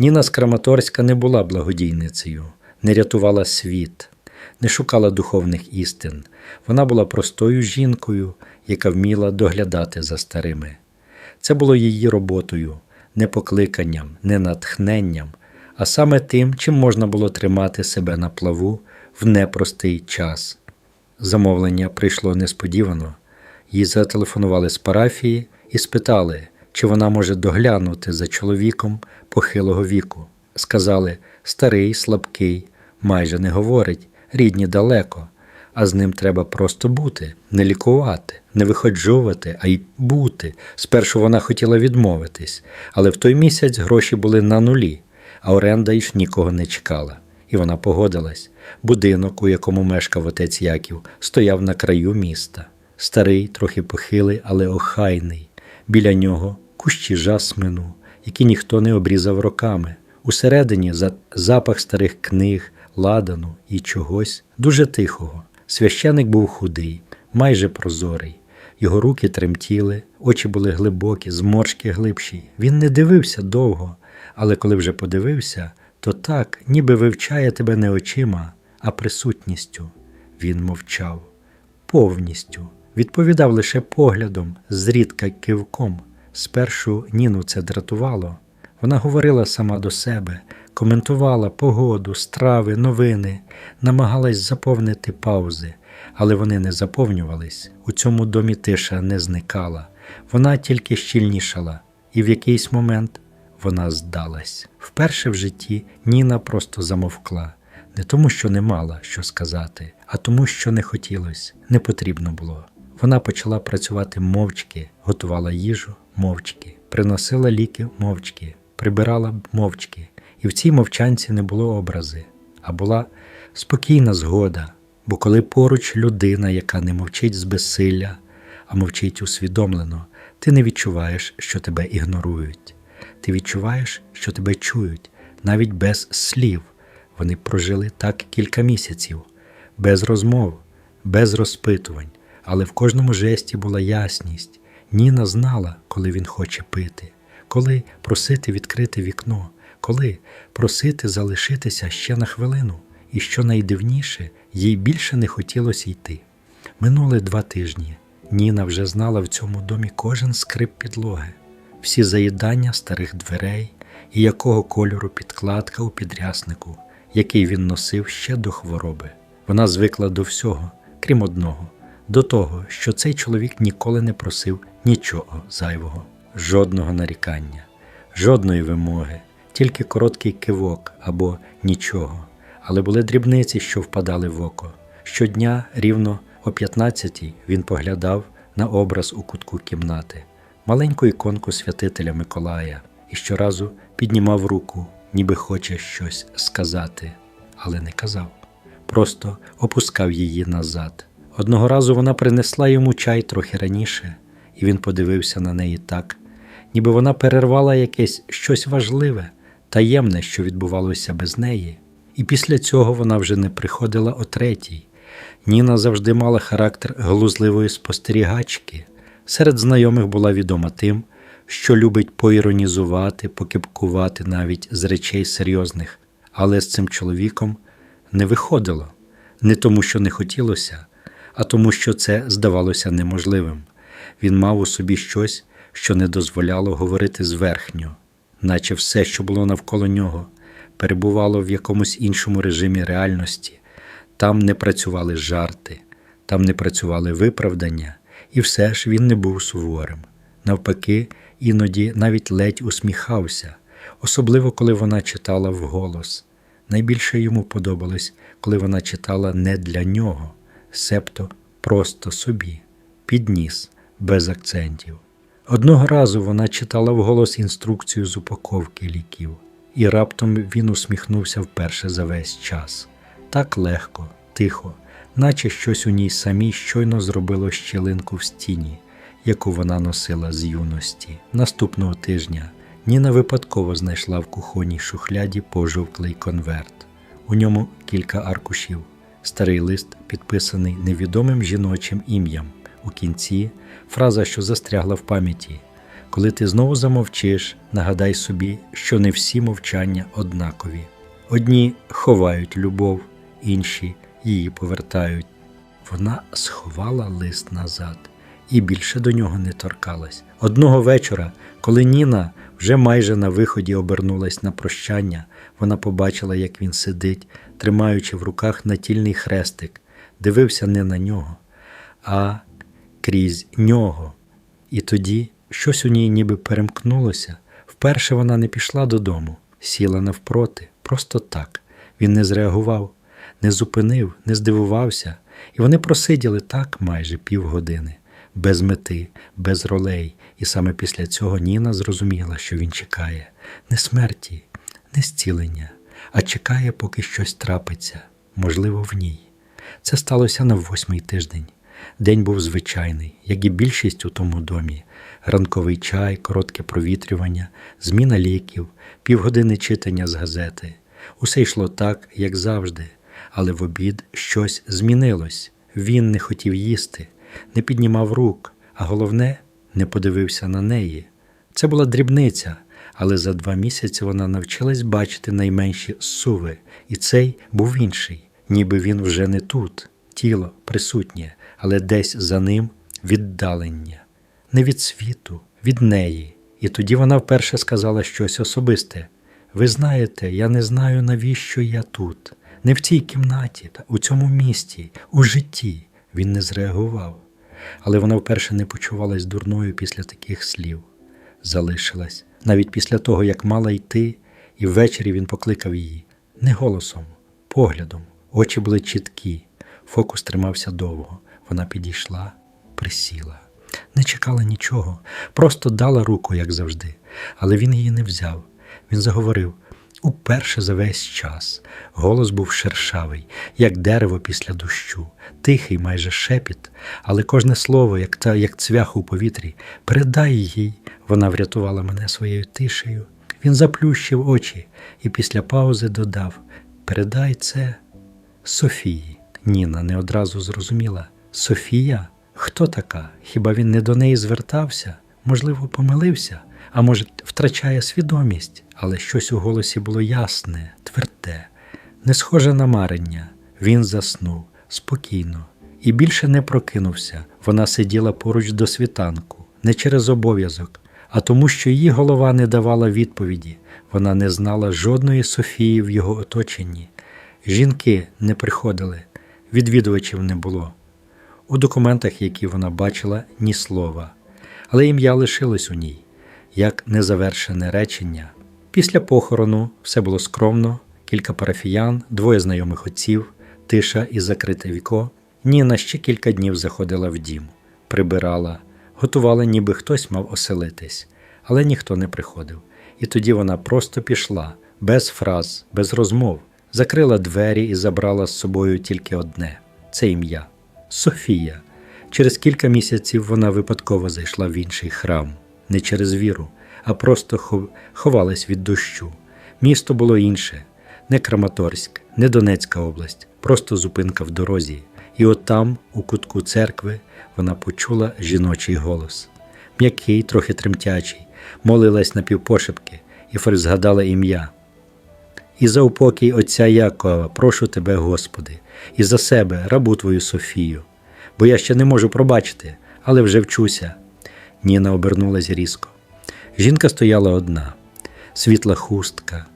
Ніна з Краматорська не була благодійницею, не рятувала світ, не шукала духовних істин. Вона була простою жінкою, яка вміла доглядати за старими. Це було її роботою, не покликанням, не натхненням, а саме тим, чим можна було тримати себе на плаву в непростий час. Замовлення прийшло несподівано. Їй зателефонували з парафії і спитали, чи вона може доглянути за чоловіком похилого віку. Сказали старий, слабкий, майже не говорить, рідні далеко, а з ним треба просто бути, не лікувати, не виходжувати, а й бути. Спершу вона хотіла відмовитись, але в той місяць гроші були на нулі, а оренда ж нікого не чекала. І вона погодилась. Будинок, у якому мешкав отець Яків, стояв на краю міста. Старий, трохи похилий, але охайний. Біля нього кущі жасмину, які ніхто не обрізав роками. Усередині запах старих книг, ладану і чогось дуже тихого. Священик був худий, майже прозорий. Його руки тремтіли, очі були глибокі, зморшки глибші. Він не дивився довго, але коли вже подивився, то так, ніби вивчає тебе не очима, а присутністю. Він мовчав повністю, відповідав лише поглядом, зрідка кивком. Спершу Ніну це дратувало. Вона говорила сама до себе, коментувала погоду, страви, новини, намагалась заповнити паузи, але вони не заповнювались. У цьому домі тиша не зникала. Вона тільки щільнішала, і в якийсь момент вона здалась. Вперше в житті Ніна просто замовкла. Не тому, що не мала що сказати, а тому, що не хотілося, не потрібно було. Вона почала працювати мовчки, готувала їжу мовчки, приносила ліки мовчки, прибирала мовчки, і в цій мовчанці не було образи, а була спокійна згода. Бо коли поруч людина, яка не мовчить з безсилля, а мовчить усвідомлено, ти не відчуваєш, що тебе ігнорують. Ти відчуваєш, що тебе чують, навіть без слів. Вони прожили так кілька місяців, без розмов, без розпитувань, але в кожному жесті була ясність. Ніна знала, коли він хоче пити, коли просити відкрити вікно, коли просити залишитися ще на хвилину, і що найдивніше, їй більше не хотілося йти. Минули два тижні. Ніна вже знала в цьому домі кожен скрип підлоги, всі заїдання старих дверей і якого кольору підкладка у підряснику, який він носив ще до хвороби. Вона звикла до всього, крім одного, до того, що цей чоловік ніколи не просив нічого зайвого, жодного нарікання, жодної вимоги, тільки короткий кивок або нічого. Але були дрібниці, що впадали в око. Щодня, рівно о 15-й, він поглядав на образ у кутку кімнати, маленьку іконку святителя Миколая, і щоразу піднімав руку, ніби хоче щось сказати, але не казав. Просто опускав її назад. Одного разу вона принесла йому чай трохи раніше, і він подивився на неї так, ніби вона перервала якесь щось важливе, таємне, що відбувалося без неї. І після цього вона вже не приходила о третій. Ніна завжди мала характер глузливої спостерігачки. Серед знайомих була відома тим, що любить поіронізувати, покипкувати навіть з речей серйозних, але з цим чоловіком не виходило не тому, що не хотілося, а тому, що це здавалося неможливим. Він мав у собі щось, що не дозволяло говорити зверхньо, наче все, що було навколо нього, перебувало в якомусь іншому режимі реальності. Там не працювали жарти, там не працювали виправдання, і все ж він не був суворим. Навпаки, іноді навіть ледь усміхався, особливо коли вона читала вголос. Найбільше йому подобалось, коли вона читала не для нього, себто просто собі, підніс, без акцентів. Одного разу вона читала вголос інструкцію з упаковки ліків, і раптом він усміхнувся вперше за весь час. Так легко, тихо, наче щось у ній самій щойно зробило щілинку в стіні, яку вона носила з юності. Наступного тижня Ніна випадково знайшла в кухонній шухляді пожовклий конверт. У ньому кілька аркушів, старий лист, підписаний невідомим жіночим ім'ям. У кінці фраза, що застрягла в пам'яті. Коли ти знову замовчиш, нагадай собі, що не всі мовчання однакові. Одні ховають любов, інші її повертають. Вона сховала лист назад і більше до нього не торкалась. Одного вечора, коли Ніна вже майже на виході обернулась на прощання, вона побачила, як він сидить, тримаючи в руках натільний хрестик, дивився не на нього, а крізь нього. І тоді щось у ній ніби перемкнулося. Вперше вона не пішла додому, сіла навпроти, просто так. Він не зреагував, не зупинив, не здивувався, і вони просиділи так майже півгодини, без мети, без ролей. І саме після цього Ніна зрозуміла, що він чекає не смерті, не зцілення, а чекає, поки щось трапиться, можливо, в ній. Це сталося на восьмий тиждень. День був звичайний, як і більшість у тому домі: ранковий чай, коротке провітрювання, зміна ліків, півгодини читання з газети. Усе йшло так, як завжди, але в обід щось змінилось. Він не хотів їсти, не піднімав рук, а головне, не подивився на неї. Це була дрібниця, але за два місяці вона навчилась бачити найменші суви, і цей був інший, ніби він вже не тут, тіло присутнє, але десь за ним віддалення, не від світу, від неї. І тоді вона вперше сказала щось особисте. Ви знаєте, я не знаю, навіщо я тут, не в цій кімнаті, та у цьому місті, у житті. Він не зреагував. Але вона вперше не почувалась дурною після таких слів. Залишилась, навіть після того, як мала йти, і ввечері він покликав її не голосом, поглядом. Очі були чіткі, фокус тримався довго. Вона підійшла, присіла, не чекала нічого, просто дала руку, як завжди. Але він її не взяв. Він заговорив уперше за весь час. Голос був шершавий, як дерево після дощу, тихий, майже шепіт, але кожне слово, як та, як цвях у повітрі, передай їй. Вона врятувала мене своєю тишею. Він заплющив очі і після паузи додав: Передай це Софії. Ніна не одразу зрозуміла. Софія? Хто така? Хіба він не до неї звертався? Можливо, помилився, а може, втрачає свідомість, але щось у голосі було ясне, тверде, не схоже на марення. Він заснув спокійно і більше не прокинувся. Вона сиділа поруч до світанку, не через обов'язок, а тому, що її голова не давала відповіді. Вона не знала жодної Софії в його оточенні. Жінки не приходили, відвідувачів не було. У документах, які вона бачила, ні слова, але ім'я лишилось у ній, як незавершене речення. Після похорону все було скромно, кілька парафіян, двоє знайомих отців, тиша і закрите віко. Ніна ще кілька днів заходила в дім, прибирала, готувала, ніби хтось мав оселитись, але ніхто не приходив. І тоді вона просто пішла, без фраз, без розмов, закрила двері і забрала з собою тільки одне це ім'я Софія. Через кілька місяців вона випадково зайшла в інший храм, не через віру, а просто хов- ховалась від дощу. Місто було інше, не Краматорськ, не Донецька область, просто зупинка в дорозі. І от там, у кутку церкви, вона почула жіночий голос. М'який, трохи тремтячий, молилась напівпошепки, і Фер згадала ім'я. І за упокій отця Якова, прошу тебе, Господи, і за себе, рабу твою Софію, бо я ще не можу пробачити, але вже вчуся. Ніна обернулась різко. Жінка стояла одна, світла хустка,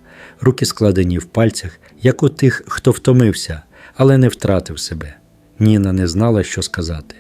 руки складені в пальцях, як у тих, хто втомився, але не втратив себе. Ніна не знала, що сказати.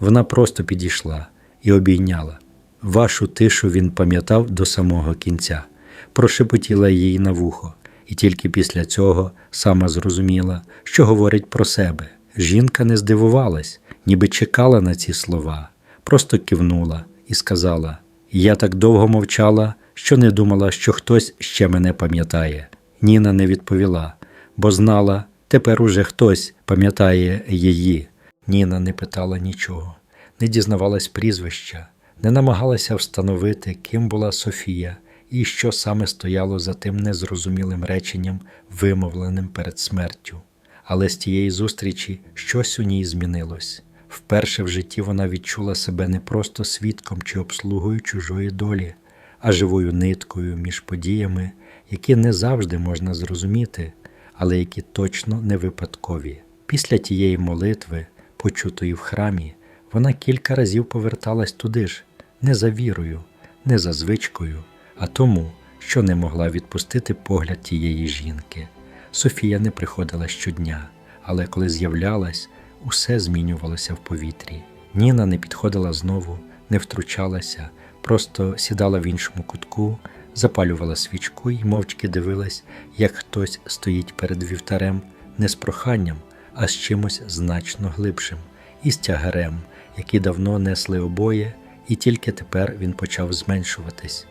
Вона просто підійшла і обійняла. Вашу тишу він пам'ятав до самого кінця, прошепотіла їй на вухо, і тільки після цього сама зрозуміла, що говорить про себе. Жінка не здивувалась, ніби чекала на ці слова, просто кивнула і сказала: Я так довго мовчала, що не думала, що хтось ще мене пам'ятає. Ніна не відповіла, бо знала, тепер уже хтось пам'ятає її. Ніна не питала нічого, не дізнавалась прізвища, не намагалася встановити, ким була Софія і що саме стояло за тим незрозумілим реченням, вимовленим перед смертю. Але з тієї зустрічі щось у ній змінилось. Вперше в житті вона відчула себе не просто свідком чи обслугою чужої долі, а живою ниткою між подіями, які не завжди можна зрозуміти, але які точно не випадкові. Після тієї молитви, почутої в храмі, вона кілька разів поверталась туди ж, не за вірою, не за звичкою, а тому, що не могла відпустити погляд тієї жінки. Софія не приходила щодня, але коли з'являлась, усе змінювалося в повітрі. Ніна не підходила знову, не втручалася, просто сідала в іншому кутку, запалювала свічку і мовчки дивилась, як хтось стоїть перед вівтарем не з проханням, а з чимось значно глибшим, і з тягарем, який давно несли обоє, і тільки тепер він почав зменшуватись.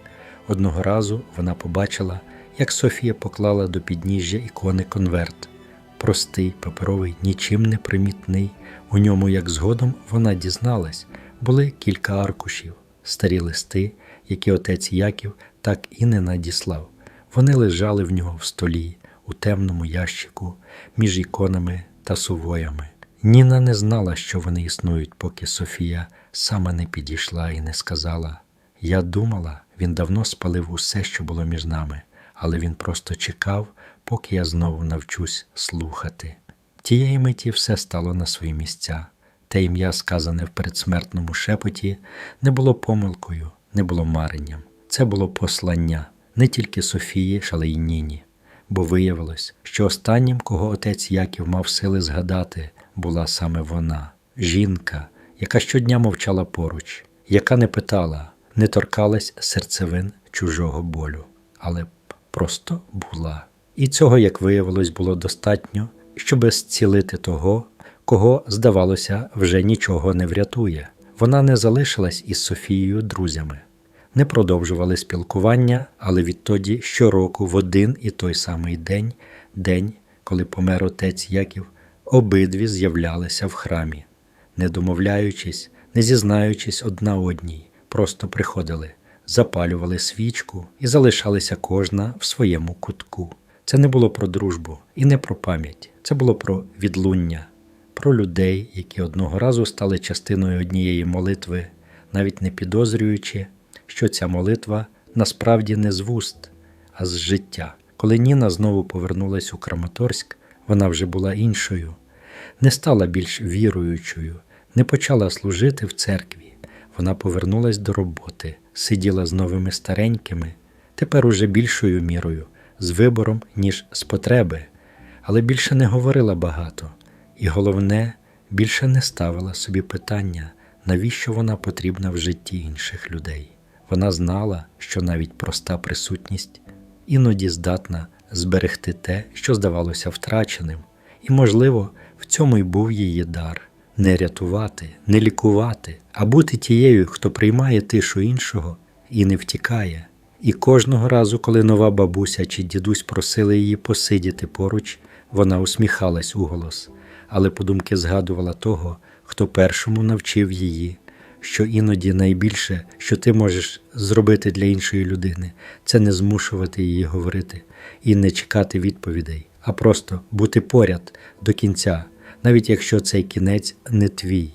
Одного разу вона побачила, як Софія поклала до підніжжя ікони конверт. Простий, паперовий, нічим не примітний. У ньому, як згодом вона дізналась, були кілька аркушів, старі листи, які отець Яків так і не надіслав. Вони лежали в нього в столі, у темному ящику, між іконами та сувоями. Ніна не знала, що вони існують, поки Софія сама не підійшла і не сказала. Я думала, він давно спалив усе, що було між нами, але він просто чекав, поки я знову навчусь слухати. Тієї миті все стало на свої місця. Те ім'я, сказане в передсмертному шепоті, не було помилкою, не було маренням. Це було послання не тільки Софії, але й Ніні. Бо виявилось, що останнім, кого отець Яків мав сили згадати, була саме вона, жінка, яка щодня мовчала поруч, яка не питала, не торкалась серцевин чужого болю, але просто була. І цього, як виявилось, було достатньо, щоб зцілити того, кого, здавалося, вже нічого не врятує. Вона не залишилась із Софією друзями, не продовжували спілкування, але відтоді щороку в один і той самий день, день, коли помер отець Яків, обидві з'являлися в храмі, не домовляючись, не зізнаючись одна одній, просто приходили, запалювали свічку і залишалися кожна в своєму кутку. Це не було про дружбу і не про пам'ять, це було про відлуння, про людей, які одного разу стали частиною однієї молитви, навіть не підозрюючи, що ця молитва насправді не з вуст, а з життя. Коли Ніна знову повернулась у Краматорськ, вона вже була іншою, не стала більш віруючою, не почала служити в церкві. Вона повернулась до роботи, сиділа з новими старенькими, тепер уже більшою мірою, з вибором, ніж з потреби, але більше не говорила багато, і головне, більше не ставила собі питання, навіщо вона потрібна в житті інших людей. Вона знала, що навіть проста присутність іноді здатна зберегти те, що здавалося втраченим, і, можливо, в цьому й був її дар не рятувати, не лікувати, а бути тією, хто приймає тишу іншого і не втікає. І кожного разу, коли нова бабуся чи дідусь просили її посидіти поруч, вона усміхалась уголос, але подумки згадувала того, хто першому навчив її, що іноді найбільше, що ти можеш зробити для іншої людини, це не змушувати її говорити і не чекати відповідей, а просто бути поряд до кінця, навіть якщо цей кінець не твій.